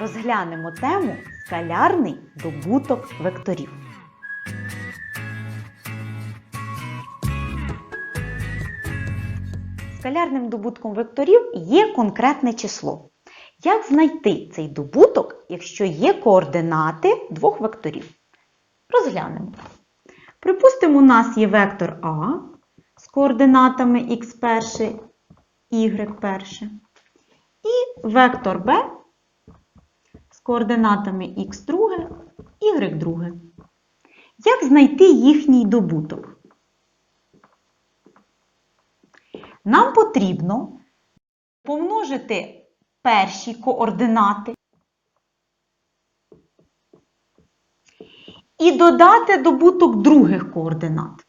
Розглянемо тему скалярний добуток векторів. Скалярним добутком векторів є конкретне число. Як знайти цей добуток, якщо є координати двох векторів? Розглянемо. Припустимо, у нас є вектор А з координатами х1, y1 і вектор Б координатами х2, y2. Як знайти їхній добуток? Нам потрібно помножити перші координати і додати добуток других координат.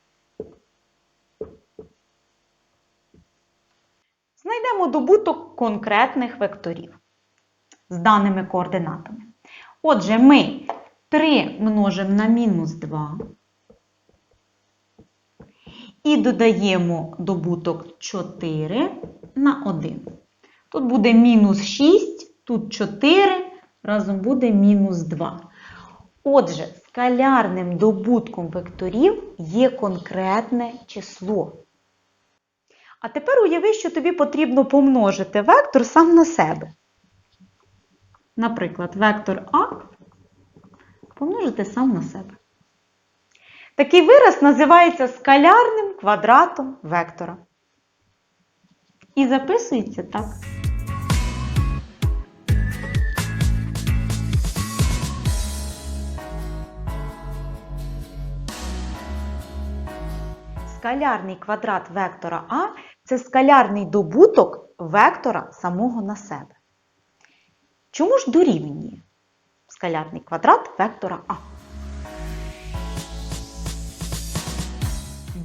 Знайдемо добуток конкретних векторів з даними координатами. Отже, ми 3 множимо на мінус 2 і додаємо добуток 4 на 1. Тут буде мінус 6, тут 4, разом буде мінус 2. Отже, скалярним добутком векторів є конкретне число. А тепер уяви, що тобі потрібно помножити вектор сам на себе. Наприклад, вектор А помножити сам на себе. Такий вираз називається скалярним квадратом вектора. І записується так. Скалярний квадрат вектора А це скалярний добуток вектора самого на себе. Чому ж дорівнює скалярний квадрат вектора А?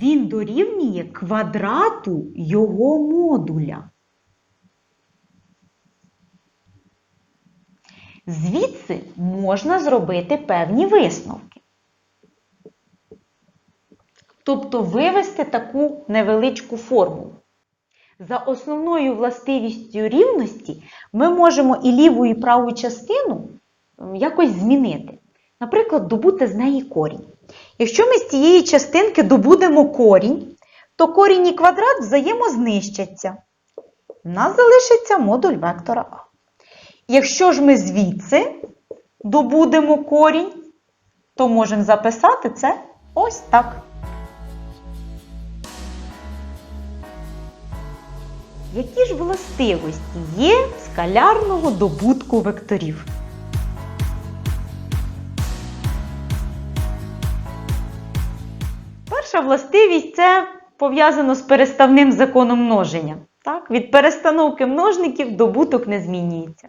Він дорівнює квадрату його модуля. Звідси можна зробити певні висновки. Тобто вивести таку невеличку формулу. За основною властивістю рівності ми можемо і ліву, і праву частину якось змінити. Наприклад, добути з неї корінь. Якщо ми з цієї частинки добудемо корінь, то корінь і квадрат взаємознищаться. У нас залишиться модуль вектора А. Якщо ж ми звідси добудемо корінь, то можемо записати це ось так. Які ж властивості є скалярного добутку векторів? Перша властивість це пов'язано з переставним законом множення. Так? Від перестановки множників добуток не змінюється.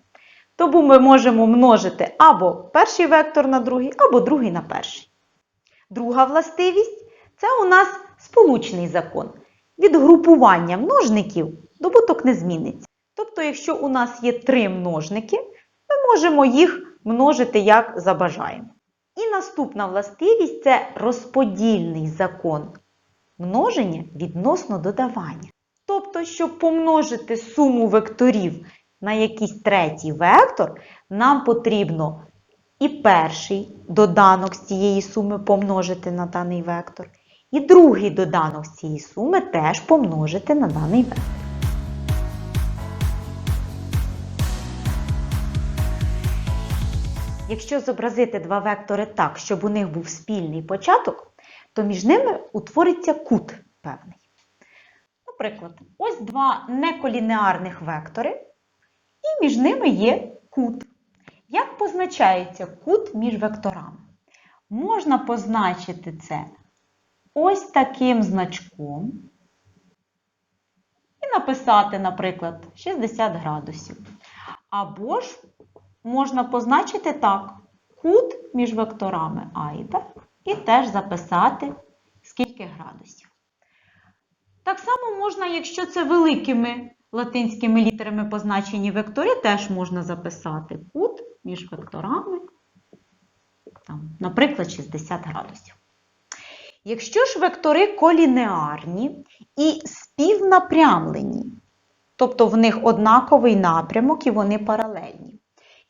Тому ми можемо множити або перший вектор на другий, або другий на перший. Друга властивість це у нас сполучний закон. Від групування множників добуток не зміниться. Тобто, якщо у нас є три множники, ми можемо їх множити як забажаємо. І наступна властивість це розподільний закон множення відносно додавання. Тобто, щоб помножити суму векторів на якийсь третій вектор, нам потрібно і перший доданок з цієї суми помножити на даний вектор, і другий доданок з цієї суми теж помножити на даний вектор. Якщо зобразити два вектори так, щоб у них був спільний початок, то між ними утвориться кут певний. Наприклад, ось два неколінеарних вектори, і між ними є кут. Як позначається кут між векторами? Можна позначити це ось таким значком і написати, наприклад, 60 градусів. Або ж можна позначити так: кут між векторами А і Б, і теж записати скільки градусів. Так само можна, якщо це великими латинськими літерами позначені вектори, теж можна записати кут між векторами, там, наприклад, 60 градусів. Якщо ж вектори колінеарні і співнапрямлені, тобто в них однаковий напрямок і вони паралельні,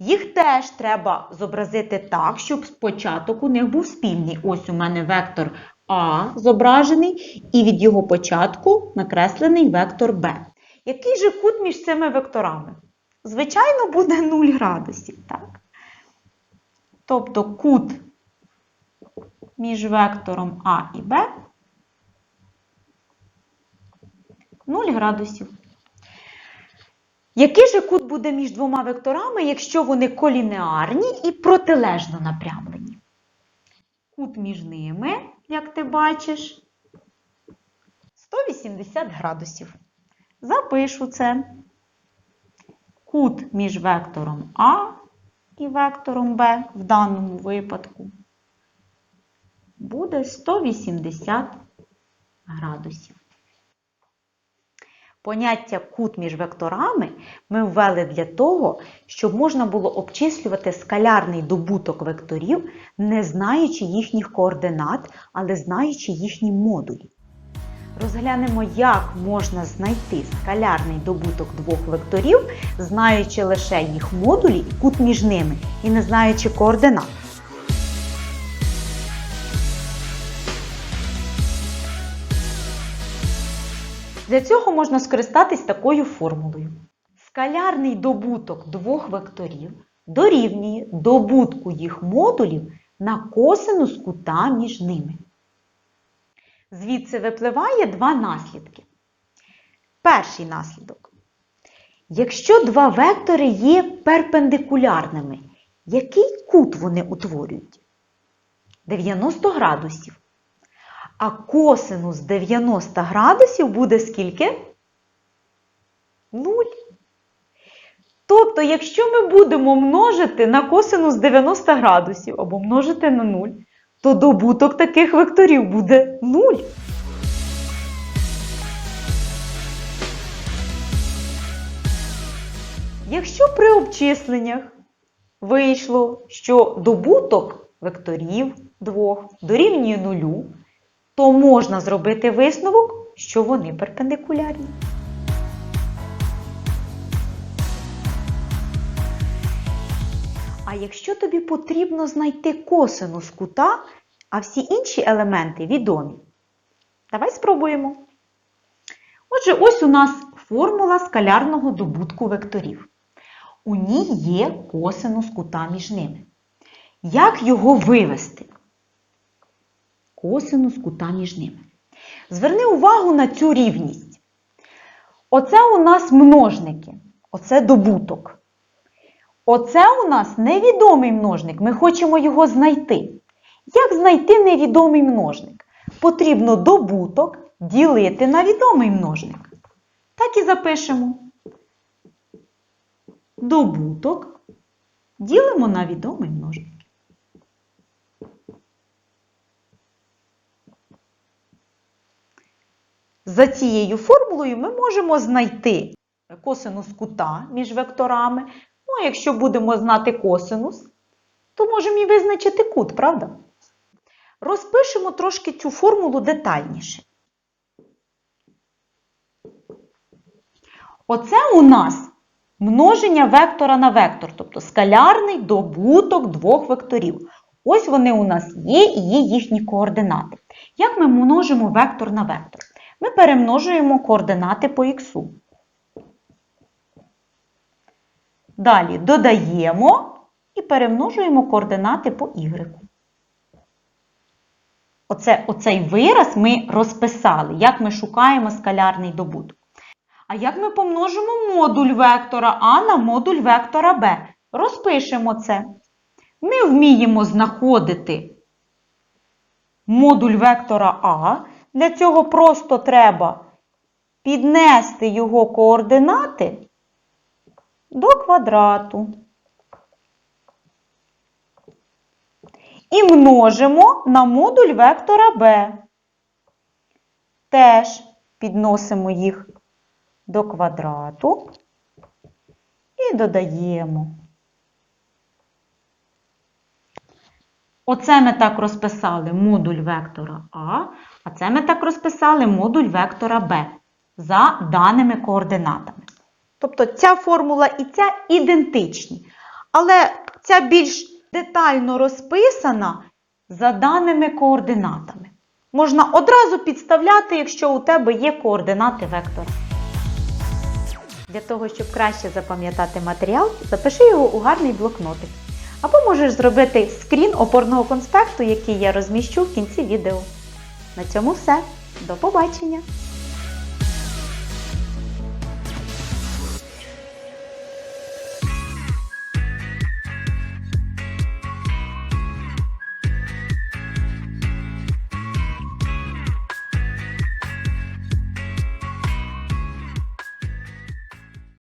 Їх теж треба зобразити так, щоб спочаток у них був спільний. Ось у мене вектор А зображений, і від його початку накреслений вектор Б. Який же кут між цими векторами? Звичайно, буде 0 градусів. Так? Тобто кут між вектором А і Б 0 градусів. Який же кут буде між двома векторами, якщо вони колінеарні і протилежно напрямлені? Кут між ними, як ти бачиш, 180 градусів. Запишу це. Кут між вектором А і вектором Б в даному випадку буде 180 градусів. Поняття кут між векторами ми ввели для того, щоб можна було обчислювати скалярний добуток векторів, не знаючи їхніх координат, але знаючи їхні модулі. Розглянемо, як можна знайти скалярний добуток двох векторів, знаючи лише їх модулі і кут між ними, і не знаючи координат. Для цього можна скористатись такою формулою. Скалярний добуток двох векторів дорівнює добутку їх модулів на косинус кута між ними. Звідси випливає два наслідки. Перший наслідок. Якщо два вектори є перпендикулярними, який кут вони утворюють? 90 градусів. А косинус 90 градусів буде скільки? 0. Тобто, якщо ми будемо множити на косинус 90 градусів або множити на 0, то добуток таких векторів буде 0. Якщо при обчисленнях вийшло, що добуток векторів двох дорівнює нулю, то можна зробити висновок, що вони перпендикулярні. А якщо тобі потрібно знайти косинус кута, а всі інші елементи відомі, давай спробуємо. Отже, ось у нас формула скалярного добутку векторів. У ній є косинус кута між ними. Як його вивести? Косинус кута між ними. Зверни увагу на цю рівність. Оце у нас множники, оце добуток. Оце у нас невідомий множник, ми хочемо його знайти. Як знайти невідомий множник? Потрібно добуток ділити на відомий множник. Так і запишемо. Добуток ділимо на відомий множник. За цією формулою ми можемо знайти косинус кута між векторами. Ну, а якщо будемо знати косинус, то можемо і визначити кут, правда? Розпишемо трошки цю формулу детальніше. Оце у нас множення вектора на вектор, тобто скалярний добуток двох векторів. Ось вони у нас є і є їхні координати. Як ми множимо вектор на вектор? Ми перемножуємо координати по х. Далі додаємо і перемножуємо координати по y. Оце, оцей вираз ми розписали, як ми шукаємо скалярний добуток. А як ми помножимо модуль вектора А на модуль вектора Б? Розпишемо це. Ми вміємо знаходити модуль вектора А. Для цього просто треба піднести його координати до квадрату. І множимо на модуль вектора b. Теж підносимо їх до квадрату і додаємо. Оце ми так розписали модуль вектора А, а це ми так розписали модуль вектора b за даними координатами. Тобто ця формула і ця ідентичні. але ця більш детально розписана за даними координатами. Можна одразу підставляти, якщо у тебе є координати вектора. Для того, щоб краще запам'ятати матеріал, запиши його у гарний блокнотик. Або можеш зробити скрін опорного конспекту, який я розміщу в кінці відео. На цьому все. До побачення!